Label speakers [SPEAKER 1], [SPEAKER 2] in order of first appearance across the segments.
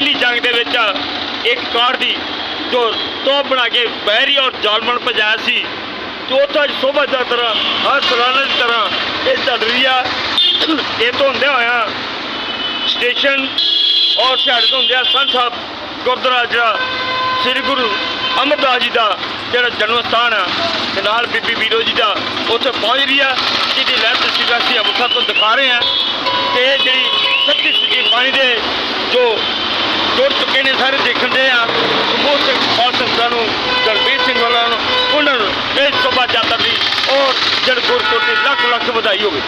[SPEAKER 1] ਜੰਗ ਦੇ ਵਿੱਚ ਇੱਕ ਕਾਰ ਦੀ ਜੋ ਤੋਪ ਬਣਾ ਕੇ ਬਹਿਰੀ ਔਰ ਜਾਲਮਨ ਪਜਾਇਆ ਸੀ, ਤੇ ਉੱਥੋਂ ਅੱਜ ਸੋਭਾ ਹਰ ਸਾਲਾਨਾ ਦੀ ਤਰ੍ਹਾਂ ਇਹ ਚੱਲ ਰਹੀ ਆ। ਇਹ ਤੋਂ ਹੁੰਦਿਆਂ ਹੋਇਆ ਸਟੇਸ਼ਨ ਔਰ ਸ਼ਹਿਰ ਤੋਂ ਹੁੰਦਿਆਂ ਸੰਤ ਸਾਹਿਬ ਗੁਰਦੁਆਰਾ ਜਿਹੜਾ ਸ੍ਰੀ ਗੁਰੂ ਅਮਰਦਾਸ ਜੀ ਦਾ ਜਿਹੜਾ ਜਨਮ ਸਥਾਨ ਆ, ਤੇ ਨਾਲ ਬੀਬੀ ਵੀਰੋ ਜੀ ਦਾ ਉੱਥੇ ਪਹੁੰਚ ਰਹੀ ਆ। ਜਿਹਦੀ ਲੈਬ ਤਸਵੀਰ ਅਸੀਂ ਅੰਮ੍ਰਿਤਸਰ ਤੋਂ ਦਿਖਾ ਰਹੇ ਆ ਤੇ ਇਹ ਜਿਹੜੀ ਸੱਚੀ ਸੱਚੀ ਪਾਣੀ ਦੇ ਜੋ ਨੇ ਸਾਰੇ ਦੇਖਣ ਦੇ ਆ। ਸਮੂਹ ਸਿੰਘ ਔਰ ਸੰਤਾਂ ਨੂੰ, ਜਗਬੀਰ ਸਿੰਘ ਵਾਲਾ ਨੂੰ, ਉਹਨਾਂ ਨੂੰ ਦੇਸ਼ ਤੋਂ ਬਾਅਦ ਯਾਤਰਾ ਦੀ ਔਰ ਜੜ ਗੁਰਪੁਰ ਦੀ ਲੱਖ ਲੱਖ ਵਧਾਈ ਹੋਵੇ।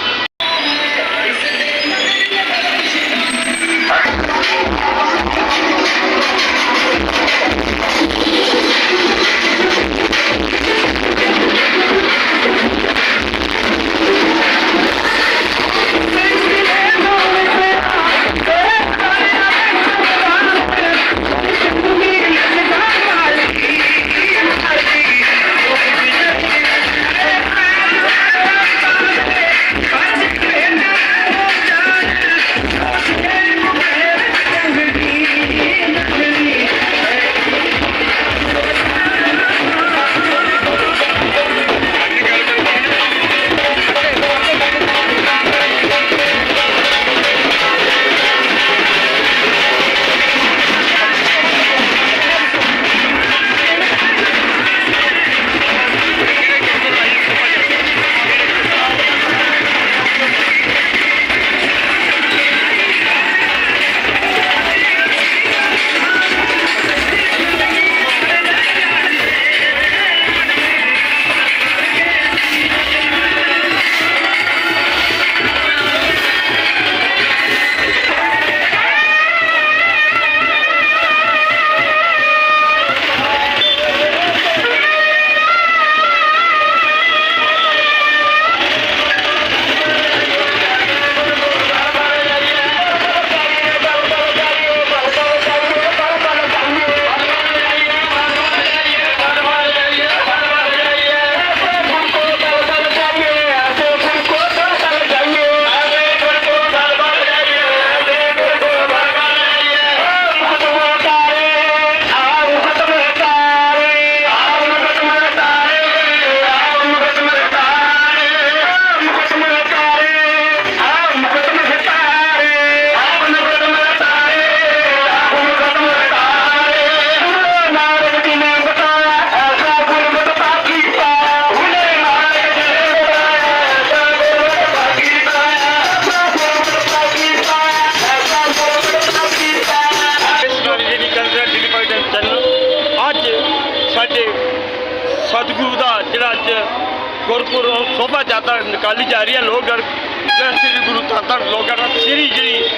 [SPEAKER 1] ਸ਼ੋਭਾ ਯਾਤਰਾ ਨਿਕਾਲੀ ਜਾ ਰਹੀ ਹੈ। ਲੋਹਗੜ੍ਹ ਜਿਹੜਾ ਸ੍ਰੀ ਗੁਰੂ ਧੰਨ ਧੰਨ ਲੋਹਗੜ੍ਹ ਸ੍ਰੀ ਜਿਹੜੀ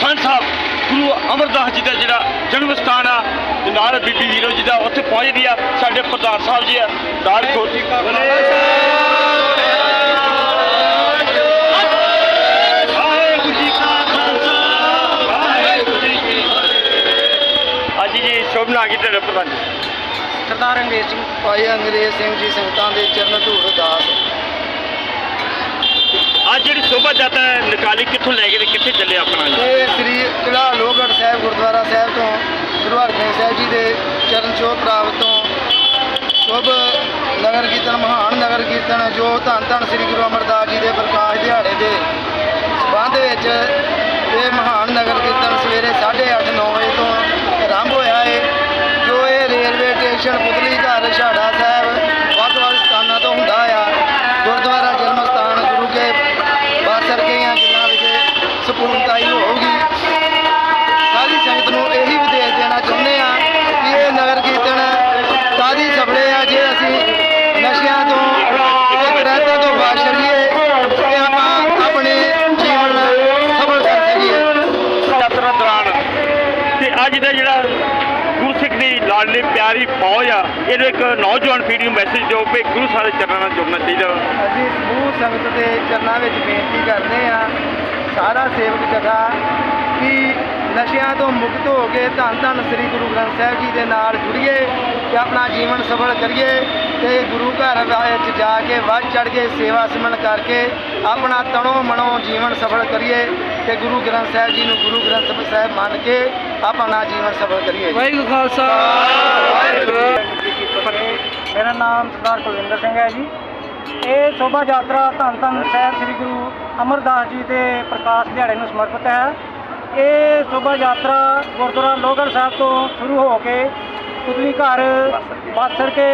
[SPEAKER 1] ਸੰਤ ਸਾਹਿਬ, ਗੁਰੂ ਅਮਰਦਾਸ ਜੀ ਦਾ ਜਿਹੜਾ ਜਨਮ ਸਥਾਨ ਆ ਨਾਲ ਬੀਬੀ ਵੀਰੋ ਜੀ ਦਾ ਉੱਥੇ ਪਹੁੰਚਦੀ ਆ ਸਾਡੇ ਪ੍ਰਧਾਨ ਸਾਹਿਬ ਜੀ ਆ, ਨਾਲ ਕੋਟੀ ਜੀ। ਕਾ ਖਾਲਸਾ ਅੱਜ ਜੀ ਸ਼ੋਭਨਾ ਕੀ ਤੇ ਪ੍ਰਧਾਨ
[SPEAKER 2] ਸਰਦਾਰ ਅੰਗਰੇਜ਼ ਸਿੰਘ ਭਾਈ ਅੰਗਰੇਜ਼ ਸਿੰਘ ਜੀ, ਸੰਗਤਾਂ ਦੇ ਚਰਨ ਧੂੜ ਦਾਸ
[SPEAKER 1] ਅੱਜ ਜਿਹੜੀ ਸ਼ੋਭਾ ਯਾਤਰਾ ਨਿਕਾਲੀ, ਕਿੱਥੋਂ ਲੈ ਕੇ ਤੇ ਕਿੱਥੇ ਚੱਲੇ ਆਪਣਾ ਜੀ?
[SPEAKER 2] ਇਹ ਸ੍ਰੀ ਕਿਲਾ ਲੋਹਗੜ੍ਹ ਸਾਹਿਬ, ਗੁਰਦੁਆਰਾ ਸਾਹਿਬ ਤੋਂ, ਗੁਰੂ ਹਰਗੋਬਿੰਦ ਸਾਹਿਬ ਜੀ ਦੇ ਚਰਨ ਛੋਹ ਪ੍ਰਾਪਤ ਤੋਂ, ਸ਼ੁਭ ਨਗਰ ਕੀਰਤਨ, ਮਹਾਨ ਨਗਰ ਕੀਰਤਨ, ਜੋ ਧੰਨ ਧੰਨ ਸ੍ਰੀ ਗੁਰੂ ਅਮਰਦਾਸ ਜੀ ਦੇ ਪ੍ਰਕਾਸ਼ ਦਿਹਾੜੇ ਦੇ ਸੰਬੰਧ ਵਿੱਚ ਇਹ ਮਹਾਨ
[SPEAKER 1] ਲਾਡਲੀ ਫੌਜ ਆ, ਇਹਨੂੰ ਇੱਕ ਨੌਜਵਾਨ ਪੀੜ੍ਹੀ ਨੂੰ ਮੈਸੇਜ ਦਿਓ ਕਿ ਗੁਰੂ ਸਾਡੇ ਚਰਨਾਂ ਨਾਲ ਜੁੜਨਾ ਚਾਹੀਦਾ। ਵਾ
[SPEAKER 2] ਅਸੀਂ ਸਮੂਹ ਸੰਗਤ ਦੇ ਚਰਨਾਂ ਵਿੱਚ ਬੇਨਤੀ ਕਰਦੇ ਆ ਸਾਰਾ ਸੇਵਕ ਜਥਾ ਕਿ ਨਸ਼ਿਆਂ ਤੋਂ ਮੁਕਤ ਹੋ ਕੇ ਧੰਨ ਧੰਨ ਸ੍ਰੀ ਗੁਰੂ ਗ੍ਰੰਥ ਸਾਹਿਬ ਜੀ ਦੇ ਨਾਲ ਜੁੜੀਏ ਤੇ ਆਪਣਾ ਜੀਵਨ ਸਫਲ ਕਰੀਏ ਤੇ ਗੁਰੂ ਘਰ ਵਿੱਚ ਜਾ ਕੇ ਵੱਧ ਚੜ ਕੇ ਸੇਵਾ ਸਿਮਰਨ ਕਰਕੇ ਆਪਣਾ ਤਣੋ ਮਣੋ ਜੀਵਨ ਸਫਲ ਕਰੀਏ ਤੇ ਗੁਰੂ ਗ੍ਰੰਥ ਸਾਹਿਬ ਜੀ ਨੂੰ ਗੁਰੂ ਗ੍ਰੰਥ ਸਾਹਿਬ ਮੰਨ ਕੇ ਆਪਣਾ ਜੀਵਨ ਸਫਲ ਕਰੀਏ ਜੀ।
[SPEAKER 3] ਵਾਹਿਗੁਰੂ ਖਾਲਸਾ।
[SPEAKER 4] ਮੇਰਾ ਨਾਮ ਸਰਦਾਰ ਕੁਲਵਿੰਦਰ ਸਿੰਘ ਹੈ ਜੀ। ਇਹ ਸ਼ੋਭਾ ਯਾਤਰਾ ਧੰਨ ਧੰਨ ਸਾਹਿਬ ਸ੍ਰੀ ਗੁਰੂ ਅਮਰਦਾਸ ਜੀ ਦੇ ਪ੍ਰਕਾਸ਼ ਦਿਹਾੜੇ ਨੂੰ ਸਮਰਪਿਤ ਹੈ। ਇਹ ਸ਼ੋਭਾ ਯਾਤਰਾ ਗੁਰਦੁਆਰਾ ਲੋਹਗੜ੍ਹ ਸਾਹਿਬ ਤੋਂ ਸ਼ੁਰੂ ਹੋ ਕੇ ਪੁਤਲੀ ਘਰ ਬਾਸਰ ਕੇ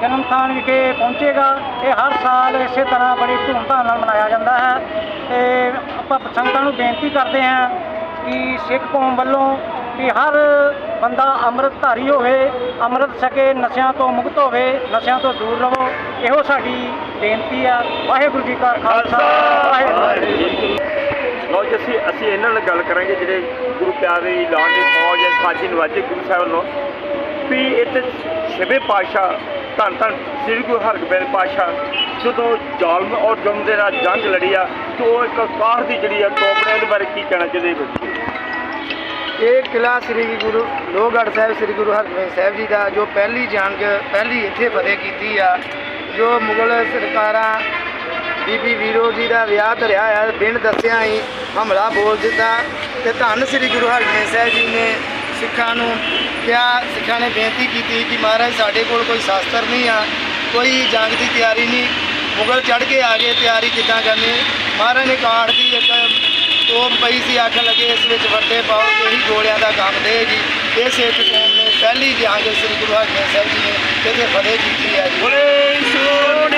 [SPEAKER 4] ਜਨਮ ਸਥਾਨ ਵਿਖੇ ਪਹੁੰਚੇਗਾ। ਇਹ ਹਰ ਸਾਲ ਇਸੇ ਤਰ੍ਹਾਂ ਬੜੀ ਧੂਮਧਾਮ ਨਾਲ ਮਨਾਇਆ ਜਾਂਦਾ ਹੈ। ਤੇ ਆਪਾਂ ਸੰਗਤਾਂ ਨੂੰ ਬੇਨਤੀ ਕਰਦੇ ਹਾਂ ਕਿ ਸਿੱਖ ਕੌਮ ਵੱਲੋਂ ਕਿ ਹਰ ਬੰਦਾ ਅੰਮ੍ਰਿਤਧਾਰੀ ਹੋਵੇ ਅੰਮ੍ਰਿਤ ਛਕੇ ਨਸ਼ਿਆਂ ਤੋਂ ਮੁਕਤ ਹੋਵੇ ਨਸ਼ਿਆਂ ਤੋਂ ਦੂਰ ਰਹੋ ਇਹੋ ਸਾਡੀ ਬੇਨਤੀ ਆ। ਵਾਹਿਗੁਰੂ ਜੀ ਕਾ ਖਾਲਸਾ ਵਾਹਿਗੁਰੂ ਜੀ।
[SPEAKER 1] ਲਓ ਜੀ ਅਸੀਂ ਅਸੀਂ ਇਹਨਾਂ ਨਾਲ ਗੱਲ ਕਰਾਂਗੇ ਜਿਹੜੇ ਗੁਰੂ ਪਿਆਰੇ ਲਾਲ ਦੀ ਫੌਜ ਹੈ ਸਾਜੀ ਨਵਾਜੇ ਗੁਰੂ ਸਾਹਿਬ ਵੱਲੋਂ। ਵੀ ਇੱਥੇ ਛੇਵੇਂ ਪਾਤਸ਼ਾਹ ਧੰਨ ਧੰਨ ਸ੍ਰੀ ਗੁਰੂ ਹਰਗੋਬਿੰਦ ਪਾਤਸ਼ਾਹ ਜਦੋਂ ਜ਼ਾਲਮ ਔਰ ਜ਼ੁਲਮ ਦੇ ਨਾਲ ਜੰਗ ਲੜੀ ਆ ਤੇ ਇੱਕ ਕਾਰ ਦੀ ਜਿਹੜੀ ਆ ਟੋਪੜਿਆਂ ਦੇ ਬਾਰੇ ਕੀ ਕਹਿਣਾ ਚਾਹੁੰਦੇ ਹੋ?
[SPEAKER 2] ਇਹ ਕਿਲਾ ਸ੍ਰੀ ਗੁਰੂ ਲੋਹਗੜ੍ਹ ਸਾਹਿਬ, ਸ੍ਰੀ ਗੁਰੂ ਹਰਗੋਬਿੰਦ ਸਾਹਿਬ ਜੀ ਦਾ ਜੋ ਪਹਿਲੀ ਜੰਗ ਪਹਿਲੀ ਇੱਥੇ ਫਤਿਹ ਕੀਤੀ ਆ, ਜੋ ਮੁਗਲ ਸਰਕਾਰਾਂ ਬੀਬੀ ਵੀਰੋ ਜੀ ਦਾ ਵਿਆਹ ਧਰਿਆ ਆ, ਬਿਨ ਦੱਸਿਆ ਹੀ ਹਮਲਾ ਬੋਲ ਦਿੱਤਾ ਤੇ ਧੰਨ ਸ੍ਰੀ ਗੁਰੂ ਹਰਗੋਬਿੰਦ ਸਾਹਿਬ ਜੀ ਨੇ ਸਿੱਖਾਂ ਨੂੰ ਕਿਹਾ, ਸਿੱਖਾਂ ਨੇ ਬੇਨਤੀ ਕੀਤੀ ਕਿ ਮਹਾਰਾਜ ਸਾਡੇ ਕੋਲ ਕੋਈ ਸ਼ਾਸਤਰ ਨਹੀਂ ਆ, ਕੋਈ ਜੰਗ ਦੀ ਤਿਆਰੀ ਨਹੀਂ, ਮੁਗਲ ਚੜ ਕੇ ਆ ਗਏ, ਤਿਆਰੀ ਕਿੱਦਾਂ ਕਰਨੀ? ਮਹਾਰਾਜ ਨੇ ਕਾਰਡ ਦੀ ਇੱਕ ਤੋਪ ਪਈ ਸੀ ਆਖਣ ਲੱਗੇ, ਇਸ ਵਿੱਚ ਵੱਡੇ ਪਾਓ ਤੇ ਇਹੀ ਗੋਲਿਆਂ ਦਾ ਕੰਮ ਦੇ ਜੀ। ਇਹ ਸਿੱਖ ਕੌਮ ਨੇ ਪਹਿਲੀ ਜੰਗ ਸ੍ਰੀ ਗੁਰੂ ਹਰਗੋਬਿੰਦ ਸਾਹਿਬ ਜੀ ਨੇ ਇੱਥੇ ਫਤਿਹ ਕੀਤੀ ਹੈ ਜੀ।
[SPEAKER 1] ਬੋਲੇ ਸੋਨਿਹਾ